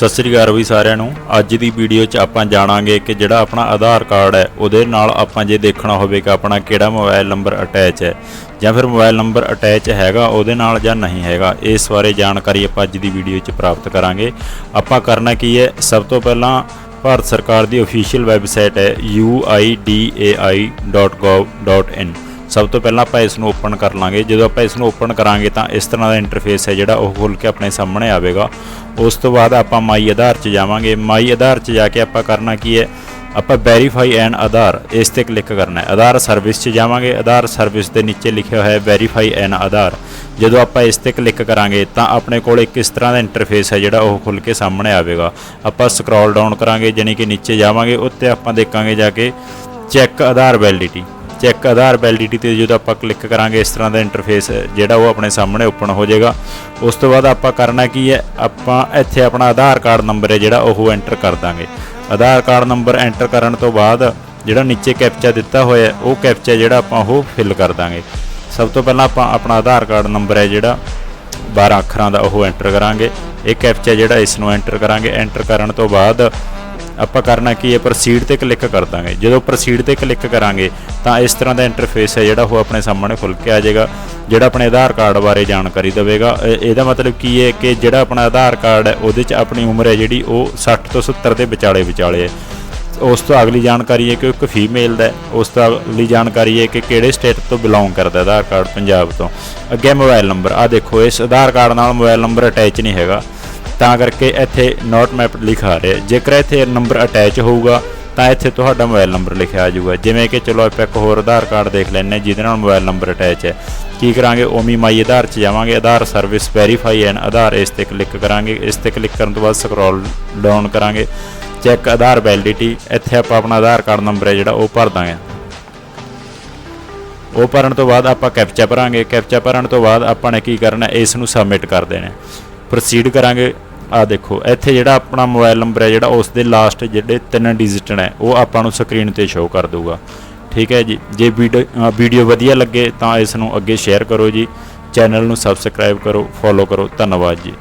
ਸਤਿ ਸ੍ਰੀ ਅਕਾਲ ਵੀ ਸਾਰਿਆਂ ਨੂੰ। ਅੱਜ ਦੀ ਵੀਡੀਓ 'ਚ ਆਪਾਂ ਜਾਣਾਂਗੇ ਕਿ ਜਿਹੜਾ ਆਪਣਾ ਆਧਾਰ ਕਾਰਡ ਹੈ, ਉਹਦੇ ਨਾਲ ਆਪਾਂ ਜੇ ਦੇਖਣਾ ਹੋਵੇ ਕਿ ਆਪਣਾ ਕਿਹੜਾ ਮੋਬਾਈਲ ਨੰਬਰ ਅਟੈਚ ਹੈ ਜਾਂ ਫਿਰ ਮੋਬਾਈਲ ਨੰਬਰ ਅਟੈਚ ਹੈਗਾ, ਉਹਦੇ ਨਾਲ ਜਾਂ ਨਹੀਂ ਹੈਗਾ, ਇਸ ਬਾਰੇ ਜਾਣਕਾਰੀ ਆਪਾਂ ਅੱਜ ਦੀ ਵੀਡੀਓ 'ਚ ਪ੍ਰਾਪਤ ਕਰਾਂਗੇ। ਆਪਾਂ ਕਰਨਾ ਕੀ ਹੈ, ਸਭ ਤੋਂ ਪਹਿਲਾਂ ਭਾਰਤ ਸਰਕਾਰ ਦੀ ਅਫੀਸ਼ੀਅਲ ਵੈਬਸਾਈਟ ਹੈ uidai.gov.in ਸਭ ਤੋਂ ਪਹਿਲਾਂ ਆਪਾਂ ਇਸ ਨੂੰ ਓਪਨ ਕਰ ਲਾਂਗੇ। ਜਦੋਂ ਆਪਾਂ ਇਸ ਨੂੰ ਓਪਨ ਕਰਾਂਗੇ ਤਾਂ ਇਸ ਤਰ੍ਹਾਂ ਦਾ ਇੰਟਰਫੇਸ ਹੈ ਜਿਹੜਾ ਉਹ ਖੁੱਲ ਕੇ ਆਪਣੇ ਸਾਹਮਣੇ ਆਵੇਗਾ। ਉਸ ਤੋਂ ਬਾਅਦ ਆਪਾਂ ਮਾਈ ਆਧਾਰ 'ਚ ਜਾਵਾਂਗੇ। ਮਾਈ ਆਧਾਰ 'ਚ ਜਾ ਕੇ ਆਪਾਂ ਕਰਨਾ ਕੀ ਹੈ? ਆਪਾਂ ਵੈਰੀਫਾਈ ਐਨ ਆਧਾਰ ਇਸ ਤੇ ਕਲਿੱਕ ਕਰਨਾ ਹੈ। ਆਧਾਰ ਸਰਵਿਸ 'ਚ ਜਾਵਾਂਗੇ। ਆਧਾਰ ਸਰਵਿਸ ਦੇ ਨੀਚੇ ਲਿਖਿਆ ਹੋਇਆ ਹੈ ਵੈਰੀਫਾਈ ਐਨ ਆਧਾਰ ਜਦੋਂ ਆਪਾਂ ਇਸ ਤੇ ਕਲਿੱਕ ਕਰਾਂਗੇ ਤਾਂ ਆਪਣੇ ਕੋਲ ਇੱਕ ਇਸ ਤਰ੍ਹਾਂ ਦਾ ਇੰਟਰਫੇਸ ਹੈ ਜਿਹੜਾ ਉਹ ਖੁੱਲ ਕੇ ਸਾਹਮਣੇ ਆਵੇਗਾ। ਆਪਾਂ ਸਕਰੋਲ ਡਾਊਨ ਕਰਾਂਗੇ, ਜਾਣੀ ਕਿ ਨੀਚੇ ਜਾਵਾਂਗੇ। ਉੱਤੇ ਆਪਾਂ ਦੇਖਾਂਗੇ ਜਾ ਕੇ check Aadhaar validity check Aadhaar validity ਤੇ ਜਦੋਂ ਆਪਾਂ ਕਲਿੱਕ ਕਰਾਂਗੇ ਇਸ ਤਰ੍ਹਾਂ ਦਾ ਇੰਟਰਫੇਸ ਜਿਹੜਾ ਉਹ ਆਪਣੇ ਸਾਹਮਣੇ ਓਪਨ ਹੋ ਜਾਏਗਾ। ਉਸ ਤੋਂ ਬਾਅਦ ਆਪਾਂ ਕਰਨਾ ਕੀ ਹੈ? ਆਪਾਂ ਇੱਥੇ ਆਪਣਾ ਆਧਾਰ ਕਾਰਡ ਨੰਬਰ ਹੈ ਜਿਹੜਾ ਉਹ ਐਂਟਰ ਕਰ ਦਾਂਗੇ। ਆਧਾਰ ਕਾਰਡ ਨੰਬਰ ਐਂਟਰ ਕਰਨ ਤੋਂ ਬਾਅਦ ਜਿਹੜਾ ਨੀਚੇ ਕੈਪਚਾ ਦਿੱਤਾ ਹੋਇਆ ਉਹ ਕੈਪਚਾ ਜਿਹੜਾ ਆਪਾਂ ਉਹ ਫਿਲ ਕਰ ਦਾਂਗੇ। ਸਭ ਤੋਂ ਪਹਿਲਾਂ ਆਪਾਂ ਆਪਣਾ ਆਧਾਰ ਕਾਰਡ ਨੰਬਰ ਹੈ ਜਿਹੜਾ 12 ਅੱਖਰਾਂ ਦਾ ਉਹ ਐਂਟਰ ਕਰਾਂਗੇ। ਇਹ ਕੈਪਚਾ ਜਿਹੜਾ ਇਸ ਨੂੰ ਐਂਟਰ ਕਰਾਂਗੇ। ਐਂਟਰ ਕਰਨ ਤੋਂ ਬਾਅਦ ਆਪਾਂ ਕਰਨਾ ਕੀ ਹੈ ਪ੍ਰੋਸੀਡ ਤੇ ਕਲਿੱਕ ਕਰ ਦਾਂਗੇ। ਜਦੋਂ ਪ੍ਰੋਸੀਡ ਤੇ ਕਲਿੱਕ ਕਰਾਂਗੇ, ਤਾਂ ਇਸ ਤਰ੍ਹਾਂ ਦਾ ਇੰਟਰਫੇਸ ਹੈ ਜਿਹੜਾ ਉਹ ਆਪਣੇ ਸਾਹਮਣੇ ਖੁੱਲ ਕੇ ਆ ਜਾਏਗਾ, ਜਿਹੜਾ ਆਪਣੇ ਆਧਾਰ ਕਾਰਡ ਬਾਰੇ ਜਾਣਕਾਰੀ ਦੇਵੇਗਾ। ਇਹਦਾ ਮਤਲਬ ਕੀ ਹੈ ਕਿ ਜਿਹੜਾ ਆਪਣਾ ਆਧਾਰ ਕਾਰਡ ਹੈ, ਉਹਦੇ 'ਚ ਆਪਣੀ ਉਮਰ ਹੈ ਜਿਹੜੀ ਉਹ 60 ਤੋਂ 70 ਦੇ ਵਿਚਾਲੇ ਵਿਚਾਲੇ ਹੈ। ਉਸ ਤੋਂ ਅਗਲੀ ਜਾਣਕਾਰੀ ਹੈ ਕਿ ਉਹ ਇੱਕ ਫੀਮੇਲ ਦਾ ਉਸ ਤੋਂ ਅਗਲੀ ਜਾਣਕਾਰੀ ਹੈ ਕਿ ਕਿਹੜੇ ਸਟੇਟ ਤੋਂ ਬਿਲੋਂਗ ਕਰਦਾ ਆਧਾਰ ਕਾਰਡ ਪੰਜਾਬ ਤੋਂ। ਅੱਗੇ ਮੋਬਾਈਲ ਨੰਬਰ ਆ ਦੇਖੋ, ਇਸ ਆਧਾਰ ਕਾਰਡ ਨਾਲ ਮੋਬਾਈਲ ਨੰਬਰ ਅਟੈਚ ਨਹੀਂ ਹੈਗਾ। ਤਾਂ ਕਰਕੇ ਇੱਥੇ ਨਾਟ ਮੈਪ ਲਿਖਾ ਰਿਹਾ। ਜੇਕਰ ਇੱਥੇ ਨੰਬਰ ਅਟੈਚ ਹੋਊਗਾ, ਤਾਂ ਇੱਥੇ ਤੁਹਾਡਾ ਮੋਬਾਈਲ ਨੰਬਰ ਲਿਖਿਆ ਆ ਜਾਊਗਾ। ਜਿਵੇਂ ਕਿ ਚਲੋ ਆਪਾਂ ਇੱਕ ਹੋਰ ਆਧਾਰ ਕਾਰਡ ਦੇਖ ਲੈਂਦੇ ਹਾਂ, ਜਿਹਦੇ ਨਾਲ ਮੋਬਾਈਲ ਨੰਬਰ ਅਟੈਚ ਹੈ। ਕੀ ਕਰਾਂਗੇ? ਓਮੀ ਮਾਈ ਆਧਾਰ 'ਚ ਜਾਵਾਂਗੇ। ਆਧਾਰ ਸਰਵਿਸ ਵੈਰੀਫਾਈ ਐਨ ਆਧਾਰ ਇਸ ਤੇ ਕਲਿੱਕ ਕਰਾਂਗੇ। ਇਸ ਤੇ ਕਲਿੱਕ ਕਰਨ ਤੋਂ ਬਾਅਦ ਸਕਰੋਲ ਡਾਊਨ ਕਰਾਂਗੇ। ਚੈੱਕ ਆਧਾਰ ਵੈਲਿਡਿਟੀ ਇੱਥੇ ਆਪਾਂ ਆਪਣਾ ਆਧਾਰ ਕਾਰਡ ਨੰਬਰ ਹੈ ਜਿਹੜਾ, ਉਹ ਭਰ ਦਾਂਗੇ। ਉਹ ਭਰਨ ਤੋਂ ਬਾਅਦ ਆਪਾਂ ਕੈਪਚਾ ਭਰਾਂਗੇ। ਕੈਪਚਾ ਭਰਨ ਤੋਂ ਬਾਅਦ ਆਪਾਂ ਨੇ ਕੀ ਕਰਨਾ? ਇਸ ਨੂੰ ਸਬਮਿਟ ਕਰ ਦੇਣਾ। ਪ੍ਰੋਸੀਡ ਕਰਾਂਗੇ। ਆ ਦੇਖੋ, ਇੱਥੇ ਜਿਹੜਾ ਆਪਣਾ ਮੋਬਾਈਲ ਨੰਬਰ ਹੈ, ਜਿਹੜਾ ਉਸ ਦੇ ਲਾਸਟ ਜਿਹੜੇ ਤਿੰਨ ਡਿਜਿਟ ਨੇ, ਉਹ ਆਪਾਂ ਨੂੰ ਸਕਰੀਨ ਤੇ ਸ਼ੋ ਕਰ ਦਊਗਾ। ਠੀਕ ਹੈ ਜੀ? ਜੇ ਵੀਡੀਓ ਵੀਡੀਓ ਵਧੀਆ ਲੱਗੇ ਤਾਂ ਇਸ ਨੂੰ ਅੱਗੇ ਸ਼ੇਅਰ ਕਰੋ ਜੀ। ਚੈਨਲ ਨੂੰ ਸਬਸਕ੍ਰਾਈਬ ਕਰੋ ਫੋਲੋ ਕਰੋ। ਧੰਨਵਾਦ ਜੀ।